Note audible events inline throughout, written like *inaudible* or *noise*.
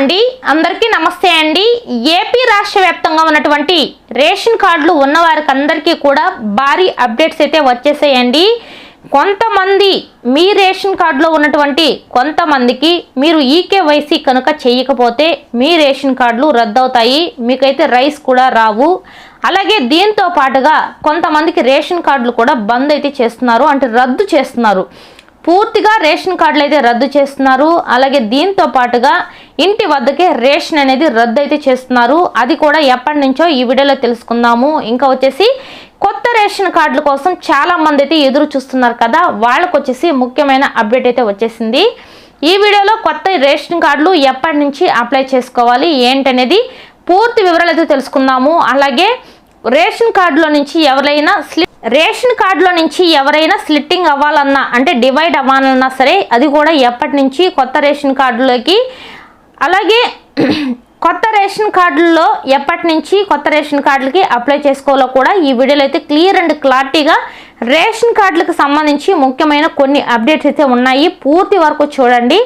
అండి. అందరికీ నమస్తే అండి. ఏపీ రాష్ట్ర వ్యాప్తంగా ఉన్నటువంటి రేషన్ కార్డులు ఉన్న వారికి అందరికీ కూడా భారీ అప్డేట్స్ అయితే వచ్చేసాయండి. కొంతమంది మీ రేషన్ కార్డులో ఉన్నటువంటి కొంతమందికి మీరు ఈకేవైసీ కనుక చేయకపోతే మీ రేషన్ కార్డులు రద్దవుతాయి. మీకైతే రైస్ కూడా రావు. అలాగే దీంతో పాటుగా కొంతమందికి రేషన్ కార్డులు కూడా బంద్ అయితే చేస్తున్నారు. అంటే రద్దు చేస్తున్నారు. పూర్తిగా రేషన్ కార్డులు అయితే రద్దు చేస్తున్నారు. అలాగే దీంతో పాటుగా ఇంటి వద్దకే రేషన్ అనేది రద్దు అయితే చేస్తున్నారు. అది కూడా ఎప్పటి నుంచో ఈ వీడియోలో తెలుసుకుందాము. ఇంకా వచ్చేసి కొత్త రేషన్ కార్డుల కోసం చాలామంది అయితే ఎదురు చూస్తున్నారు కదా. వాళ్ళకు వచ్చేసి ముఖ్యమైన అప్డేట్ అయితే వచ్చేసింది. ఈ వీడియోలో కొత్త రేషన్ కార్డులు ఎప్పటి నుంచి అప్లై చేసుకోవాలి ఏంటనేది పూర్తి వివరాలు అయితే తెలుసుకుందాము. అలాగే రేషన్ కార్డులో నుంచి ఎవరైనా స్లిప్ రేషన్ కార్డులో నుంచి ఎవరైనా స్లిట్టింగ్ అవ్వాలన్నా అంటే డివైడ్ అవ్వాలన్నా సరే అది కూడా ఎప్పటి నుంచి కొత్త రేషన్ కార్డులోకి. అలాగే *clears throat* కొత్త రేషన్ కార్డుల్లో ఎప్పటి నుంచి కొత్త రేషన్ కార్డులకి అప్లై చేసుకోవాలో కూడా ఈ వీడియోలో అయితే క్లియర్ అండ్ క్లారిటీగా రేషన్ కార్డులకు సంబంధించి ముఖ్యమైన కొన్ని అప్డేట్స్ అయితే ఉన్నాయి. పూర్తి వరకు చూడండి.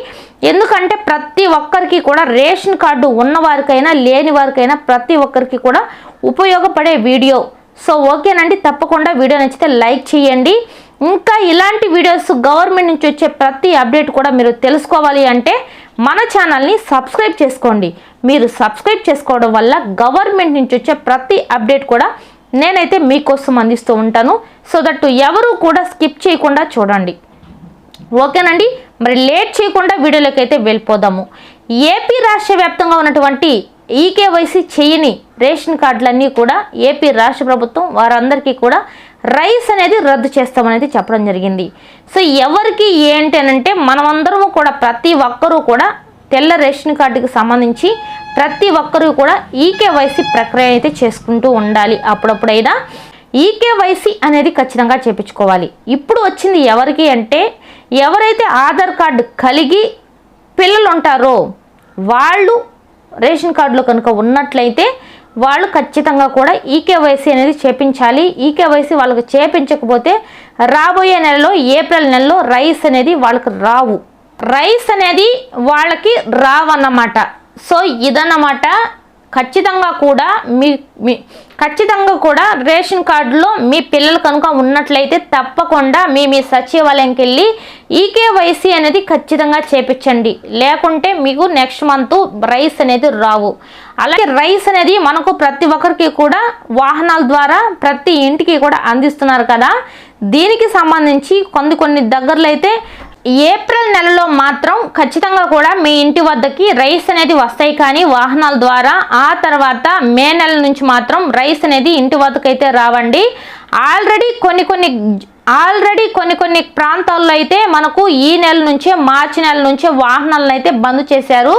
ఎందుకంటే ప్రతి ఒక్కరికి కూడా రేషన్ కార్డు ఉన్నవారికైనా లేని వారికైనా ప్రతి ఒక్కరికి కూడా ఉపయోగపడే వీడియో. సో ఓకేనండి తప్పకుండా వీడియో నచ్చితే లైక్ చేయండి. ఇంకా ఇలాంటి వీడియోస్ గవర్నమెంట్ నుంచి వచ్చే ప్రతి అప్డేట్ కూడా మీరు తెలుసుకోవాలి అంటే మన ఛానల్ని సబ్స్క్రైబ్ చేసుకోండి. మీరు సబ్స్క్రైబ్ చేసుకోవడం వల్ల గవర్నమెంట్ నుంచి వచ్చే ప్రతి అప్డేట్ కూడా నేనైతే మీకోసం అందిస్తూ ఉంటాను. సో దట్ ఎవరు కూడా స్కిప్ చేయకుండా చూడండి. ఓకేనండి మరి లేట్ చేయకుండా వీడియోలోకి అయితే వెళ్ళిపోదాము. ఏపీ రాష్ట్ర వ్యాప్తంగా ఉన్నటువంటి ఈకేవైసీ చేయని రేషన్ కార్డులన్నీ కూడా ఏపీ రాష్ట్ర ప్రభుత్వం వారందరికీ కూడా రైస్ అనేది రద్దు చేస్తామనేది చెప్పడం జరిగింది. సో ఎవరికి ఏంటి అని అంటే మనమందరము కూడా ప్రతి ఒక్కరూ కూడా తెల్ల రేషన్ కార్డుకి సంబంధించి ప్రతి ఒక్కరూ కూడా ఈకేవైసీ ప్రక్రియ అయితే చేసుకుంటూ ఉండాలి. అప్పుడప్పుడైనా ఈకేవైసీ అనేది ఖచ్చితంగా చేపించుకోవాలి. ఇప్పుడు వచ్చింది ఎవరికి అంటే ఎవరైతే ఆధార్ కార్డు కలిగి పిల్లలు ఉంటారో వాళ్ళు రేషన్ కార్డులో కనుక ఉన్నట్లయితే వాళ్ళు ఖచ్చితంగా కూడా ఈకేవైసీ అనేది చేపించాలి. ఈకేవైసీ వాళ్ళకి చేపించకపోతే రాబోయే నెలలో ఏప్రిల్ నెలలో రైస్ అనేది వాళ్ళకి రావు. రైస్ అనేది వాళ్ళకి రావన్నమాట. సో ఇదన్నమాట ఖచ్చితంగా కూడా మీ మీ ఖచ్చితంగా కూడా రేషన్ కార్డులో మీ పిల్లలు కనుక ఉన్నట్లయితే తప్పకుండా మీ మీ సచివాలయంకి వెళ్ళి ఈకేవైసీ అనేది ఖచ్చితంగా చేపించండి. లేకుంటే మీకు నెక్స్ట్ మంత్ రైస్ అనేది రావు. అలాగే రైస్ అనేది మనకు ప్రతి ఒక్కరికి కూడా వాహనాల ద్వారా ప్రతి ఇంటికి కూడా అందిస్తున్నారు కదా. దీనికి సంబంధించి కొన్ని కొన్ని దగ్గరలో అయితే ఏప్రిల్ నెలలో మాత్రం ఖచ్చితంగా కూడా మీ ఇంటి వద్దకి రైస్ అనేది వస్తాయి కానీ వాహనాల ద్వారా ఆ తర్వాత మే నెల నుంచి మాత్రం రైస్ అనేది ఇంటి వద్దకైతే రావండి. ఆల్రెడీ కొన్ని కొన్ని ఆల్రెడీ కొన్ని కొన్ని ప్రాంతాల్లో అయితే మనకు ఈ నెల నుంచే మార్చి నెల నుంచే వాహనాలను అయితే బంద్ చేశారు.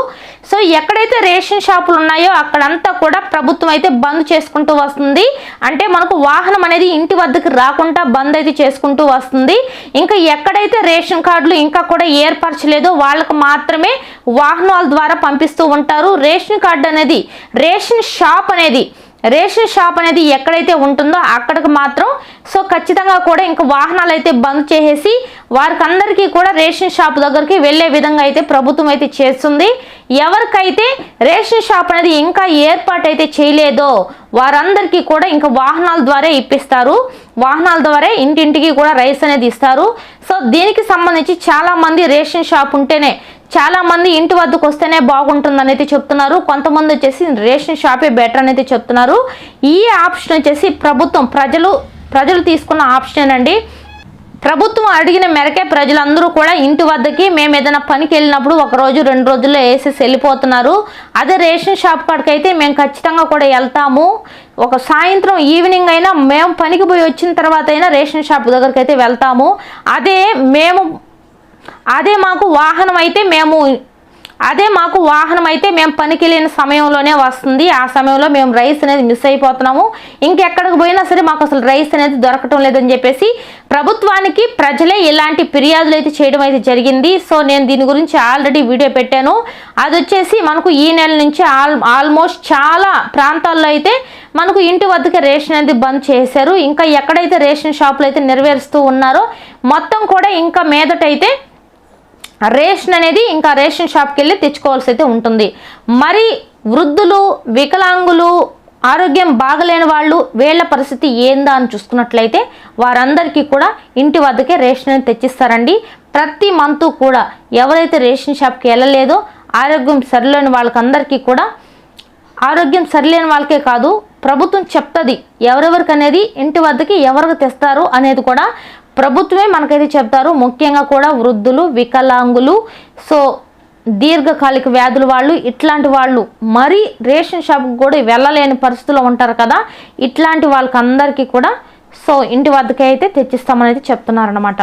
సో ఎక్కడైతే రేషన్ షాపులు ఉన్నాయో అక్కడంతా కూడా ప్రభుత్వం అయితే బంద్ చేసుకుంటూ వస్తుంది. అంటే మనకు వాహనం అనేది ఇంటి వద్దకు రాకుండా బంద్ అయితే చేసుకుంటూ వస్తుంది. ఇంకా ఎక్కడైతే రేషన్ కార్డులు ఇంకా కూడా ఏర్పరచలేదో వాళ్ళకు మాత్రమే వాహనాల ద్వారా పంపిస్తూ ఉంటారు. రేషన్ కార్డు అనేది రేషన్ షాప్ అనేది రేషన్ షాప్ అనేది ఎక్కడైతే ఉంటుందో అక్కడికి మాత్రం సో ఖచ్చితంగా కూడా ఇంకా వాహనాలు అయితే బంద్ చేసేసి వారికందరికీ కూడా రేషన్ షాప్ దగ్గరికి వెళ్ళే విధంగా అయితే ప్రభుత్వం అయితే చేస్తుంది. ఎవరికైతే రేషన్ షాప్ అనేది ఇంకా ఏర్పాటు అయితే చేయలేదో వారందరికీ కూడా ఇంకా వాహనాల ద్వారా ఇప్పిస్తారు. వాహనాల ద్వారా ఇంటింటికి కూడా రైస్ అనేది ఇస్తారు. సో దీనికి సంబంధించి చాలామంది రేషన్ షాప్ ఉంటేనే చాలా మంది ఇంటి వద్దకు వస్తేనే బాగుంటుంది అనేది చెప్తున్నారు. కొంతమంది వచ్చేసి రేషన్ షాపే బెటర్ అనేది చెప్తున్నారు. ఈ ఆప్షన్ వచ్చేసి ప్రభుత్వం ప్రజలు ప్రజలు తీసుకున్న ఆప్షన్ అండి. ప్రభుత్వం అడిగిన మేరకే ప్రజలందరూ కూడా ఇంటి వద్దకి మేము ఏదైనా పనికి వెళ్ళినప్పుడు ఒక రోజు రెండు రోజుల్లో వేసేసి వెళ్ళిపోతున్నారు. అదే రేషన్ షాప్ కాడికి అయితే మేము ఖచ్చితంగా కూడా వెళ్తాము. ఒక సాయంత్రం ఈవినింగ్ అయినా మేము పనికి పోయి వచ్చిన తర్వాత అయినా రేషన్ షాప్ దగ్గరికి అయితే వెళ్తాము. అదే మేము అదే మాకు వాహనం అయితే మేము అదే మాకు వాహనం అయితే మేము పనికి వెళ్ళిన సమయంలోనే వస్తుంది. ఆ సమయంలో మేము రైస్ అనేది మిస్ అయిపోతున్నాము. ఇంకెక్కడికి పోయినా సరే మాకు అసలు రైస్ అనేది దొరకటం లేదని చెప్పేసి ప్రభుత్వానికి ప్రజలే ఇలాంటి ఫిర్యాదులు అయితే చేయడం అయితే జరిగింది. సో నేను దీని గురించి ఆల్రెడీ వీడియో పెట్టాను. అది వచ్చేసి మనకు ఈ నెల నుంచి ఆల్ ఆల్మోస్ట్ చాలా ప్రాంతాల్లో అయితే మనకు ఇంటి వద్దకే రేషన్ అనేది బంద్ చేశారు. ఇంకా ఎక్కడైతే రేషన్ షాపులు అయితే నెరవేరుస్తూ ఉన్నారో మొత్తం కూడా ఇంకా మీదటైతే రేషన్ అనేది ఇంకా రేషన్ షాప్కి వెళ్ళి తెచ్చుకోవాల్సి అయితే ఉంటుంది. మరి వృద్ధులు వికలాంగులు ఆరోగ్యం బాగలేని వాళ్ళు వీళ్ళ పరిస్థితి ఏందా అని చూసుకున్నట్లయితే వారందరికీ కూడా ఇంటి వద్దకే రేషన్ అనేది తెచ్చిస్తారండి. ప్రతి మంత్ కూడా ఎవరైతే రేషన్ షాప్కి వెళ్ళలేదో ఆరోగ్యం సరిలేని వాళ్ళకందరికీ కూడా ఆరోగ్యం సరిలేని వాళ్ళకే కాదు ప్రభుత్వం చెప్తుంది ఎవరెవరికి అనేది ఇంటి వద్దకి ఎవరికి తెస్తారు అనేది కూడా ప్రభుత్వమే మనకైతే చెప్తారు ముఖ్యంగా కూడా వృద్ధులు వికలాంగులు సో దీర్ఘకాలిక వ్యాధుల వాళ్ళు ఇట్లాంటి వాళ్ళు మరీ రేషన్ షాప్కి కూడా వెళ్ళలేని పరిస్థితుల్లో ఉంటారు కదా ఇట్లాంటి వాళ్ళకి అందరికీ కూడా సో ఇంటి వద్దకే అయితే తెచ్చిస్తామని చెప్తున్నారనమాట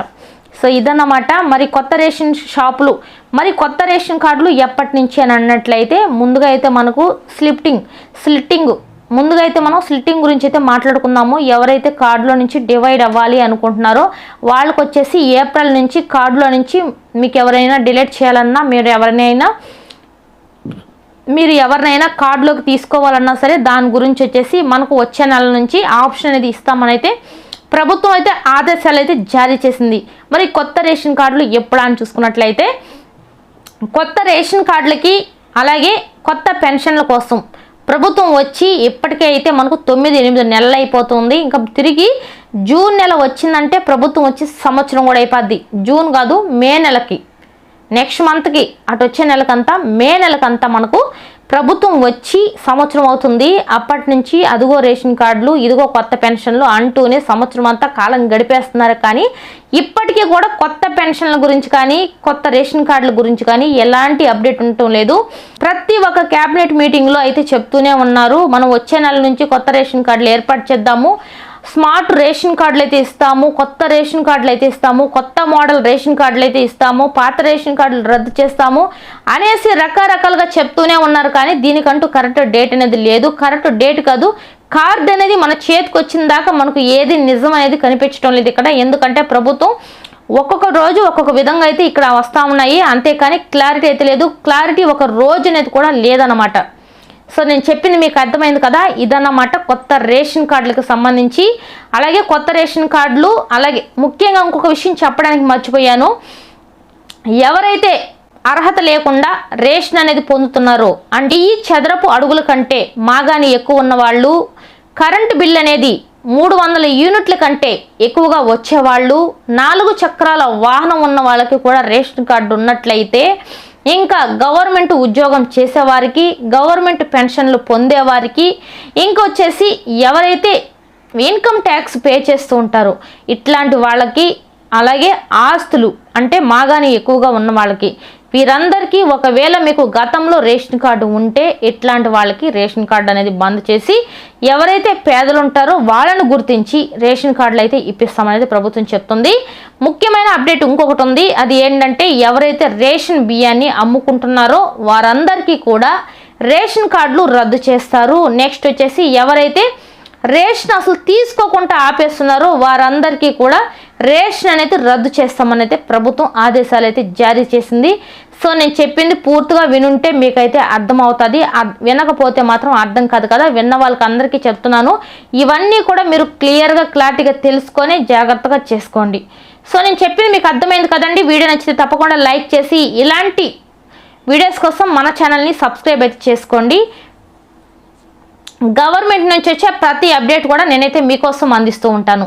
సో ఇదన్నమాట మరి కొత్త రేషన్ షాపులు మరి కొత్త రేషన్ కార్డులు ఎప్పటి నుంచి అని అన్నట్లయితే ముందుగా అయితే మనకు స్లిప్టింగ్ స్లిట్టింగ్ ముందుగా అయితే మనం స్లిట్టింగ్ గురించి అయితే మాట్లాడుకుందాము. ఎవరైతే కార్డులో నుంచి డివైడ్ అవ్వాలి అనుకుంటున్నారో వాళ్ళకి వచ్చేసి ఏప్రిల్ నుంచి కార్డులో నుంచి మీకు ఎవరైనా డిలీట్ చేయాలన్నా మీరు ఎవరినైనా మీరు ఎవరినైనా కార్డులోకి తీసుకోవాలన్నా సరే దాని గురించి వచ్చేసి మనకు వచ్చే నెల నుంచి ఆప్షన్ అనేది ఇస్తామనైతే ప్రభుత్వం అయితే ఆదేశాలు అయితే జారీ చేసింది. మరి కొత్త రేషన్ కార్డులు ఎప్పుడు అని చూసుకున్నట్లయితే కొత్త రేషన్ కార్డులకి అలాగే కొత్త పెన్షన్ల కోసం ప్రభుత్వం వచ్చి ఇప్పటికే అయితే మనకు తొమ్మిది ఎనిమిది నెలలు అయిపోతుంది. ఇంకా తిరిగి జూన్ నెల వచ్చిందంటే ప్రభుత్వం వచ్చి సంవత్సరం కూడా అయిపోద్ది. జూన్ కాదు మే నెలకి. నెక్స్ట్ మంత్కి అటు వచ్చే నెలకంతా మే నెలకంతా మనకు ప్రభుత్వం వచ్చి సంవత్సరం అవుతుంది. అప్పటి నుంచి అదిగో రేషన్ కార్డులు ఇదిగో కొత్త పెన్షన్లు అంటూనే సంవత్సరం అంతా కాలం గడిపేస్తున్నారు. కానీ ఇప్పటికీ కూడా కొత్త పెన్షన్ల గురించి కానీ కొత్త రేషన్ కార్డుల గురించి కానీ ఎలాంటి అప్డేట్ ఉండటం లేదు. ప్రతి ఒక్క క్యాబినెట్ మీటింగ్లో అయితే చెప్తూనే ఉన్నారు. మనం వచ్చే నెల నుంచి కొత్త రేషన్ కార్డులు ఏర్పాటు చేద్దాము. స్మార్ట్ రేషన్ కార్డులు అయితే ఇస్తాము కొత్త రేషన్ కార్డులు అయితే ఇస్తాము కొత్త మోడల్ రేషన్ కార్డులు అయితే ఇస్తాము పాత రేషన్ కార్డులు రద్దు చేస్తాము అనేసి రకరకాలుగా చెప్తూనే ఉన్నారు కానీ దీనికంటూ కరెక్ట్ డేట్ అనేది లేదు. కరెక్ట్ డేట్ కాదు. కార్డ్ అనేది మన చేతికి వచ్చిన దాకా మనకు ఏది నిజం అనేది కనిపించడం లేదు ఇక్కడ. ఎందుకంటే ప్రభుత్వం ఒక్కొక్క రోజు ఒక్కొక్క విధంగా అయితే ఇక్కడ వస్తూ ఉన్నాయి. అంతేకాని క్లారిటీ అయితే లేదు. క్లారిటీ ఒక రోజు అనేది కూడా లేదనమాట సో నేను చెప్పింది మీకు అర్థమైంది కదా? ఇదన్నమాట కొత్త రేషన్ కార్డులకు సంబంధించి. అలాగే కొత్త రేషన్ కార్డులు అలాగే ముఖ్యంగా ఇంకొక విషయం చెప్పడానికి మర్చిపోయాను. ఎవరైతే అర్హత లేకుండా రేషన్ అనేది పొందుతున్నారో అంటే ఈ చదరపు అడుగుల కంటే మాగాని ఎక్కువ ఉన్న వాళ్ళు కరెంటు బిల్ అనేది మూడు వందల యూనిట్ల కంటే ఎక్కువగా వచ్చేవాళ్ళు నాలుగు చక్రాల వాహనం ఉన్న వాళ్ళకి కూడా రేషన్ కార్డు ఉన్నట్లయితే ఇంకా గవర్నమెంట్ ఉద్యోగం చేసేవారికి గవర్నమెంట్ పెన్షన్లు పొందేవారికి ఇంకొచ్చేసి ఎవరైతే ఇన్కమ్ ట్యాక్స్ పే చేస్తూ ఉంటారో ఇట్లాంటి వాళ్ళకి అలాగే ఆస్తులు అంటే మాగాని ఎక్కువగా ఉన్న వాళ్ళకి వీరందరికీ ఒకవేళ మీకు గతంలో రేషన్ కార్డు ఉంటే ఇట్లాంటి వాళ్ళకి రేషన్ కార్డు అనేది బంద్ చేసి ఎవరైతే పేదలు ఉంటారో వాళ్ళను గుర్తించి రేషన్ కార్డులు అయితే ఇప్పిస్తామనేది ప్రభుత్వం చెప్తుంది. ముఖ్యమైన అప్డేట్ ఇంకొకటి ఉంది. అది ఏంటంటే ఎవరైతే రేషన్ బియ్యాన్ని అమ్ముకుంటున్నారో వారందరికీ కూడా రేషన్ కార్డులు రద్దు చేస్తారు. నెక్స్ట్ వచ్చేసి ఎవరైతే రేషన్ అసలు తీసుకోకుండా ఆపేస్తున్నారో వారందరికీ కూడా రేషన్ అనేది రద్దు చేస్తామని అయితే ప్రభుత్వం ఆదేశాలు అయితే జారీ చేసింది. సో నేను చెప్పింది పూర్తిగా వినుంటే మీకైతే అర్థమవుతుంది. వినకపోతే మాత్రం అర్థం కాదు కదా. విన్న వాళ్ళకి అందరికీ చెప్తున్నాను. ఇవన్నీ కూడా మీరు క్లియర్గా క్లారిటీగా తెలుసుకొని జాగ్రత్తగా చేసుకోండి. సో నేను చెప్పింది మీకు అర్థమైంది కదండి. వీడియో నచ్చితే తప్పకుండా లైక్ చేసి ఇలాంటి వీడియోస్ కోసం మన ఛానల్ని సబ్స్క్రైబ్ అయితే చేసుకోండి. గవర్నమెంట్ నుంచి వచ్చే ప్రతి అప్డేట్ కూడా నేనైతే మీకోసం అందిస్తూ ఉంటాను.